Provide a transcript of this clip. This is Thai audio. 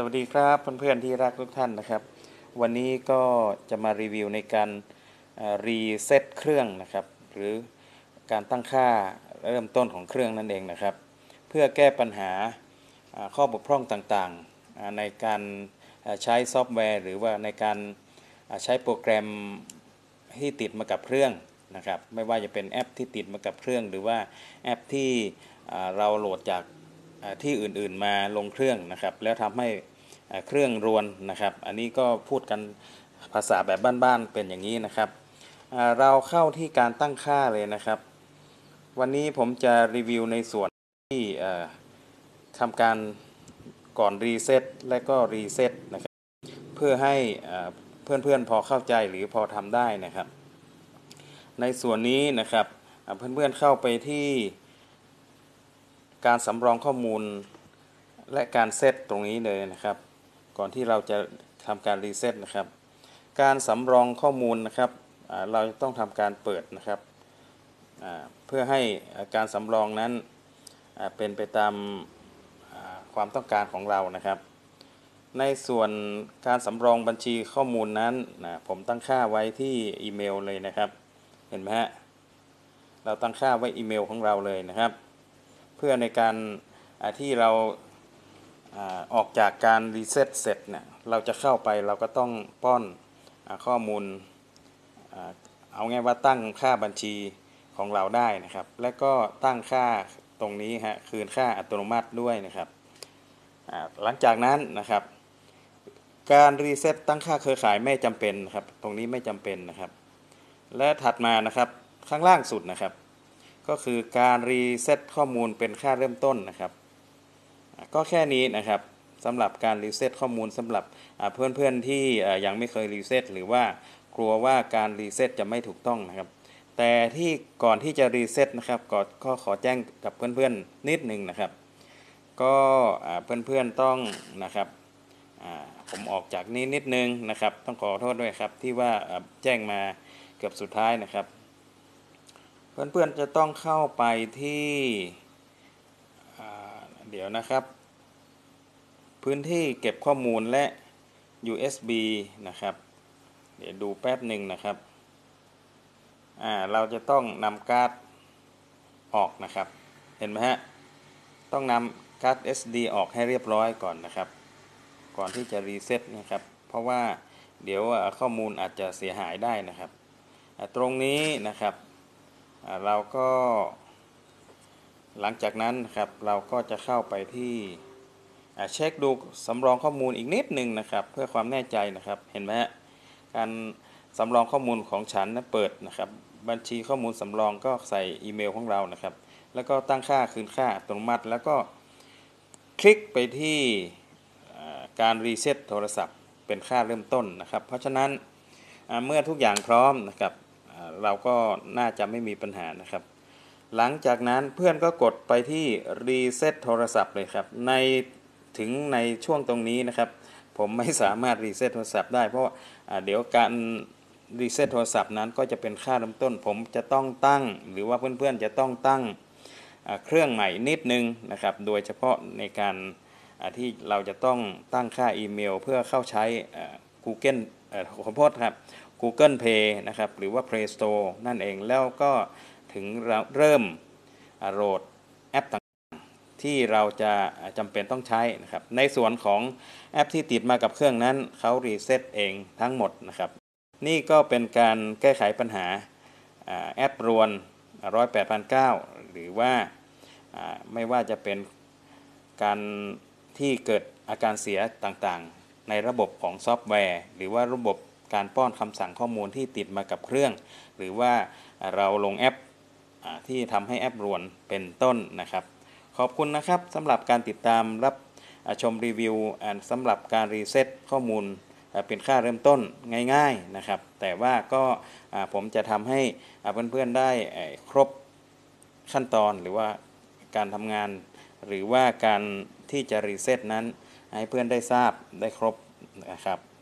สวัสดีครับเพื่อนๆที่รักทุกท่านนะครับ วันนี้ก็จะมารีวิวในการรีเซ็ตเครื่องนะครับ หรือการตั้งค่าเริ่มต้นของเครื่องนั่นเองนะครับ เพื่อแก้ปัญหาข้อบกพร่องต่างๆ ในการใช้ซอฟต์แวร์ หรือว่าในการใช้โปรแกรมที่ติดมากับเครื่องนะครับ ไม่ว่าจะเป็นแอปที่ติดมากับเครื่อง หรือว่าแอปที่เราโหลดจาก ที่อื่นๆมาลงเครื่องนะครับ แล้วทำให้เครื่องรวนนะครับ อันนี้ก็พูดกันภาษาแบบบ้านๆเป็นอย่างนี้นะครับเราเข้าที่การตั้งค่าเลยนะครับ วันนี้ผมจะรีวิวในส่วนที่ทำการก่อนรีเซ็ตและก็รีเซ็ตนะครับ เพื่อให้เพื่อนๆพอเข้าใจหรือพอทำได้นะครับ ในส่วนนี้นะครับเพื่อนๆเข้าไปที่ การสำรองข้อมูลและการเซตตรงนี้เลยนะครับ ก่อนที่เราจะทำการรีเซตนะครับ การสำรองข้อมูลนะครับเราต้องทำการเปิดนะครับเพื่อให้การสำรองนั้นเป็นไปตามความต้องการของเรานะครับ ในส่วนการสำรองบัญชีข้อมูลนั้นนะผมตั้งค่าไว้ที่อีเมลเลยนะครับ เห็นไหมฮะเราตั้งค่าไว้อีเมลของเราเลยนะครับ เพื่อในการที่เราออกจากการรีเซ็ตเสร็จเนี่ยเราจะเข้าไปเราก็ต้องป้อนข้อมูลเอาง่ายว่าตั้งค่าบัญชีของเราได้นะครับ และก็ตั้งค่าตรงนี้ฮะคืนค่าอัตโนมัติด้วยนะครับหลังจากนั้นนะครับ การรีเซ็ตตั้งค่าเครือข่ายไม่จำเป็นนะครับ ตรงนี้ไม่จำเป็นนะครับ และถัดมานะครับข้างล่างสุดนะครับ ก็คือการรีเซ็ตข้อมูลเป็นค่าเริ่มต้นนะครับ ก็แค่นี้นะครับสำหรับการรีเซ็ตข้อมูลสำหรับเพื่อนๆที่ยังไม่เคยรีเซ็ตหรือว่ากลัวว่าการรีเซ็ตจะไม่ถูกต้องนะครับ แต่ที่ก่อนที่จะรีเซ็ตนะครับก็ขอแจ้งกับเพื่อนๆนิดหนึ่งนะครับ ก็เพื่อนๆต้องนะครับผมออกจากนี้นิดนึงนะครับ ต้องขอโทษด้วยครับที่ว่าแจ้งมาเกือบสุดท้ายนะครับ เพื่อนๆจะต้องเข้าไปที่เดี๋ยวนะครับ พื้นที่เก็บข้อมูลและ USB นะครับ เดี๋ยวดูแป๊บหนึ่งนะครับเราจะต้องนำการ์ดออกนะครับ เห็นไหมฮะ ต้องนำการ์ด SD ออกให้เรียบร้อยก่อนนะครับ ก่อนที่จะรีเซ็ตนะครับ เพราะว่าเดี๋ยวข้อมูลอาจจะเสียหายได้นะครับ ตรงนี้นะครับ เราก็หลังจากนั้นครับเราก็จะเข้าไปที่เช็คดูสำรองข้อมูลอีกนิดหนึ่งนะครับ เพื่อความแน่ใจนะครับเห็นไหมฮะการสำรองข้อมูลของฉันนะเปิดนะครับ บัญชีข้อมูลสำรองก็ใส่อีเมลของเรานะครับ แล้วก็ตั้งค่าคืนค่าอัตโนมัติ แล้วก็คลิกไปที่การรีเซ็ตโทรศัพท์เป็นค่าเริ่มต้นนะครับ เพราะฉะนั้นเมื่อทุกอย่างพร้อมนะครับ เราก็น่าจะไม่มีปัญหานะครับ หลังจากนั้นเพื่อนก็กดไปที่รีเซ็ตโทรศัพท์เลยครับ ในถึงในช่วงตรงนี้นะครับ ผมไม่สามารถรีเซ็ตโทรศัพท์ได้เพราะาเดี๋ยวการรีเซ็ตโทรศัพท์นั้นก็จะเป็นค่าเริ่มต้น ผมจะต้องตั้ง หรือว่าเพื่อนๆจะต้องตั้งเครื่องใหม่นิดนึงนะครับ โดยเฉพาะในการที่เราจะต้องตั้งค่าอีเมล เพื่อเข้าใช้ Google ขอโทษครับ Google Play นะครับหรือว่า Play Store นั่นเองแล้วก็ถึงเริ่มโหลดแอปต่างๆ ที่เราจะจำเป็นต้องใช้นะครับในส่วนของแอปที่ติดมากับเครื่องนั้นเขารีเซ็ตเองทั้งหมดนะครับนี่ก็เป็นการแก้ไขปัญหาแอปรวน108.9หรือว่าไม่ว่าจะเป็นการที่เกิดอาการเสียต่างๆ ในระบบของซอฟต์แวร์ หรือว่าระบบ การป้อนคำสั่งข้อมูลที่ติดมากับเครื่อง หรือว่าเราลงแอปที่ทำให้แอปรวนเป็นต้นนะครับ ขอบคุณนะครับสำหรับการติดตามรับชมรีวิวสำหรับการรีเซ็ตข้อมูลเป็นค่าเริ่มต้นง่าย ๆนะครับ แต่ว่าก็ผมจะทำให้เพื่อนๆได้ครบขั้นตอนหรือว่าการทำงาน หรือว่าการที่จะรีเซ็ตนั้น ให้เพื่อนได้ทราบได้ครบนะครับ